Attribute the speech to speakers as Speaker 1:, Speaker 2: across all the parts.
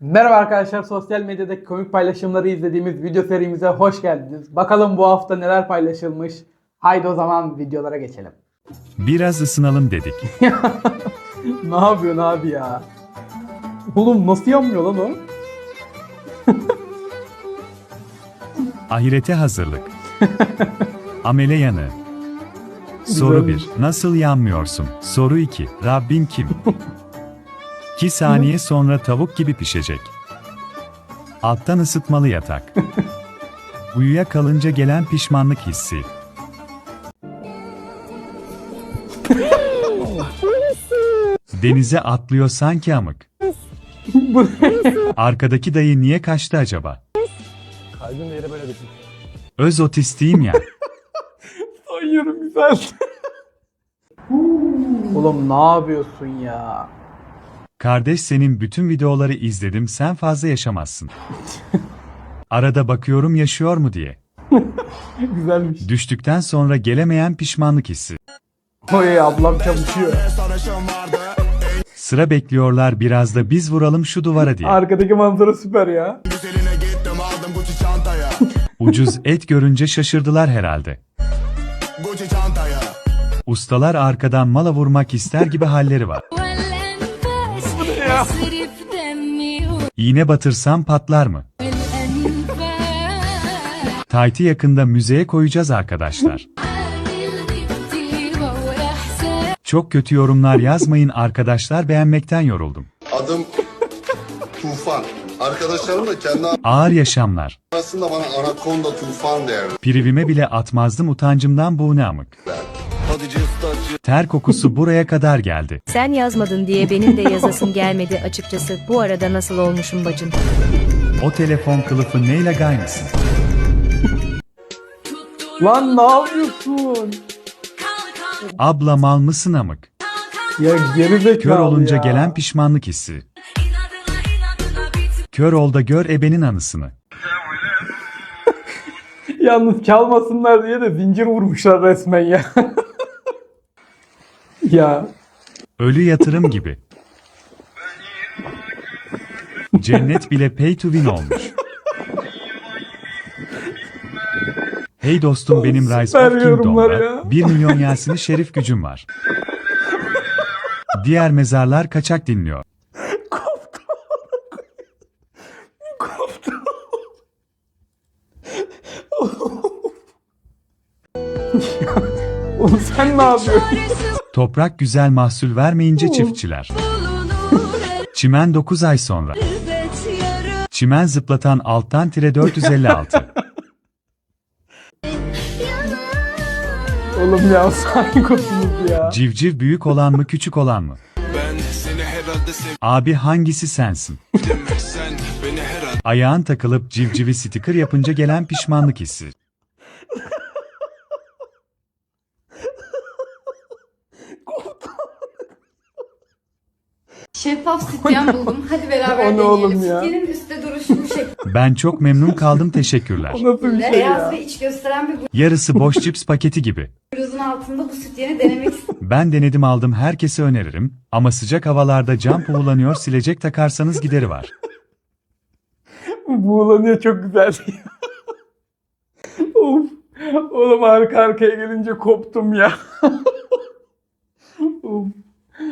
Speaker 1: Merhaba arkadaşlar, sosyal medyadaki komik paylaşımları izlediğimiz video serimize hoş geldiniz. Bakalım bu hafta neler paylaşılmış. Haydi o zaman videolara geçelim.
Speaker 2: Biraz ısınalım dedik.
Speaker 1: ne yapıyorsun abi ya? Oğlum nasıl yanmıyor lan o?
Speaker 2: Ahirete hazırlık. Amele yanı. Soru
Speaker 1: Güzelmiş.
Speaker 2: 1. Nasıl yanmıyorsun? Soru 2. Rabbin kim? 2 saniye sonra tavuk gibi pişecek. Alttan ısıtmalı yatak. Uyuya kalınca gelen pişmanlık hissi. Denize atlıyor sanki amık. Arkadaki dayı niye kaçtı acaba?
Speaker 1: Kalbim yere böyle düşmüş.
Speaker 2: Öz otistiyim ya.
Speaker 1: Sayıyorum güzel. Oğlum ne yapıyorsun ya?
Speaker 2: Kardeş senin bütün videoları izledim sen fazla yaşamazsın. Arada bakıyorum yaşıyor mu diye.
Speaker 1: Güzelmiş.
Speaker 2: Düştükten sonra gelemeyen pişmanlık hissi.
Speaker 1: Oy ablam çalışıyor.
Speaker 2: Sıra bekliyorlar biraz da biz vuralım şu duvara diye.
Speaker 1: Arkadaki manzara süper ya.
Speaker 3: Güzeline gittim aldım Gucci çantaya
Speaker 2: Ucuz et görünce şaşırdılar herhalde. Ustalar arkadan mala vurmak ister gibi halleri var.
Speaker 4: ya.
Speaker 2: İğne batırsam patlar mı? Tayt'i yakında müzeye koyacağız arkadaşlar. Çok kötü yorumlar yazmayın arkadaşlar beğenmekten yoruldum.
Speaker 5: Adım Tufan. Arkadaşlarım da kendi
Speaker 2: Ağır yaşamlar.
Speaker 5: arasında bana anakonda tufan derler.
Speaker 2: Privime bile atmazdım utancımdan bu ne amık. Ter kokusu buraya kadar geldi.
Speaker 6: Sen yazmadın diye benim de yazasım gelmedi açıkçası. Bu arada nasıl olmuşum bacım?
Speaker 2: O telefon kılıfı neyle gaynısın?
Speaker 1: Lan ne yapıyorsun?
Speaker 2: Abla mal mısın amık?
Speaker 1: Ya geri zekalı
Speaker 2: Kör olunca
Speaker 1: ya.
Speaker 2: gelen pişmanlık hissi. Kör ol da gör ebenin anısını.
Speaker 1: Yalnız çalmasınlar diye de zincir vurmuşlar resmen ya. ya
Speaker 2: Ölü yatırım gibi. Cennet bile pay to win olmuş. Hey dostum benim Rise
Speaker 1: Süper
Speaker 2: of
Speaker 1: yorumlar
Speaker 2: Kingdom'da
Speaker 1: ya.
Speaker 2: 1 milyon Yasin'i şerif gücüm var. Diğer mezarlar kaçak dinliyor.
Speaker 1: oğlum sen ne yapıyorsun?
Speaker 2: Toprak güzel mahsul vermeyince çiftçiler. Çimen 9 ay sonra. Çimen zıplatan alttan tire 456.
Speaker 1: Oğlum ya saykosunuz ya.
Speaker 2: Civciv büyük olan mı küçük olan mı? Abi hangisi sensin? Ayağın takılıp civcivi sticker yapınca gelen pişmanlık hissi.
Speaker 7: Şeffaf sütyen buldum. Hadi beraber
Speaker 1: O ne
Speaker 7: deneyelim.
Speaker 1: oğlum ya?
Speaker 7: Sütyenin üstte duruşu bu şekilde.
Speaker 2: Ben çok memnun kaldım teşekkürler.
Speaker 1: O nasıl bir şey
Speaker 7: Beyaz
Speaker 1: ya?
Speaker 7: ve iç gösteren bir
Speaker 2: Yarısı boş cips paketi gibi.
Speaker 7: bluzun altında bu sütyeni denemek istedim.
Speaker 2: Ben denedim aldım herkese öneririm ama sıcak havalarda cam puhulanıyor silecek takarsanız gideri var.
Speaker 1: Buğulanıyor çok güzel. of. Oğlum arka arkaya gelince koptum ya.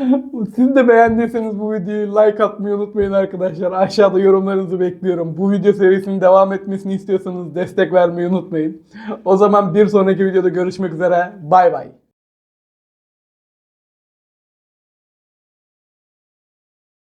Speaker 1: Siz de beğendiyseniz bu videoyu like atmayı unutmayın arkadaşlar. Aşağıda yorumlarınızı bekliyorum. Bu video serisinin devam etmesini istiyorsanız destek vermeyi unutmayın. O zaman bir sonraki videoda görüşmek üzere. Bay bay.